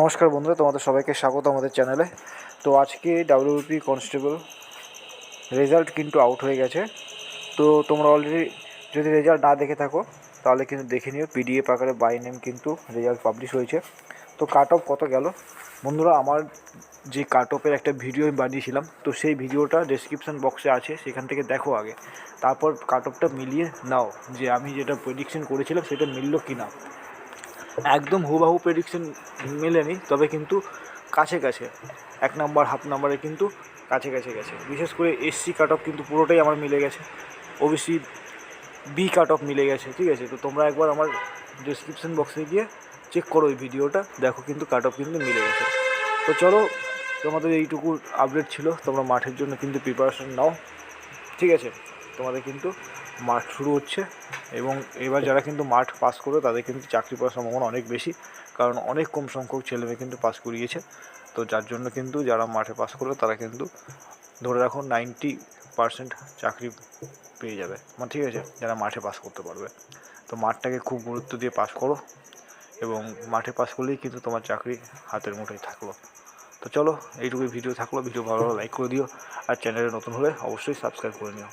নমস্কার বন্ধুরা, তোমাদের সবাইকে স্বাগত আমাদের চ্যানেলে। তো আজকে ডাব্লিউপি কনস্টেবল রেজাল্ট কিন্তু আউট হয়ে গেছে। তো তোমরা অলরেডি যদি রেজাল্ট না দেখে থাকো, তাহলে কিন্তু দেখে নিও। পিডিএফ আকারে বাই নেম কিন্তু রেজাল্ট পাবলিশ হয়েছে। তো কাট অফ কত গেল? বন্ধুরা, আমার যে কাট অফের একটা ভিডিও আমি বানিয়েছিলাম, তো সেই ভিডিওটা ডেসক্রিপশন বক্সে আছে, সেখান থেকে দেখো আগে। তারপর কাট অফটা মিলিয়ে নাও যে আমি যেটা প্রেডিকশন করেছিলাম, সেটা মিললো কি না একদম হুবাহু প্রেডিকশন মেলেনি, তবে কিন্তু কাছে কাছে, এক নাম্বার হাফ নাম্বারে কিন্তু কাছে কাছে গেছে। বিশেষ করে এসসি কাট অফ কিন্তু পুরোটাই আমার মিলে গেছে। ওবিসি বি কাট অফ মিলে গেছে, ঠিক আছে? তো তোমরা একবার আমার ডিসক্রিপশন বক্সে গিয়ে চেক করো ওই ভিডিওটা, দেখো কিন্তু কাট অফ কিন্তু মিলে গেছে। তো চলো, তোমাদের এইটুকু আপডেট ছিল, তোমরা মাঠের জন্য কিন্তু প্রিপারেশন নাও, ঠিক আছে? তোমাদের কিন্তু মাঠ শুরু হচ্ছে এবং এবার যারা কিন্তু মাঠ পাস করবে, তাদের কিন্তু চাকরি পাওয়ার সম্ভাবনা অনেক বেশি, কারণ অনেক কম সংখ্যক ছেলেমেয়ে কিন্তু পাস করিয়েছে। তো যার জন্য কিন্তু যারা মাঠে পাস করবে, তারা কিন্তু ধরে রাখো নাইনটি পার্সেন্ট চাকরি পেয়ে যাবে। মানে ঠিক আছে, যারা মাঠে পাস করতে পারবে। তো মাঠটাকে খুব গুরুত্ব দিয়ে পাস করো এবং মাঠে পাস করলেই কিন্তু তোমার চাকরি হাতের মুঠোয় থাকল। তো চলো, এইটুকুই ভিডিও থাকল। ভিডিও ভালো লাইক করে দিও। আর চ্যানেলে নতুন হলে অবশ্যই সাবস্ক্রাইব করে নিও।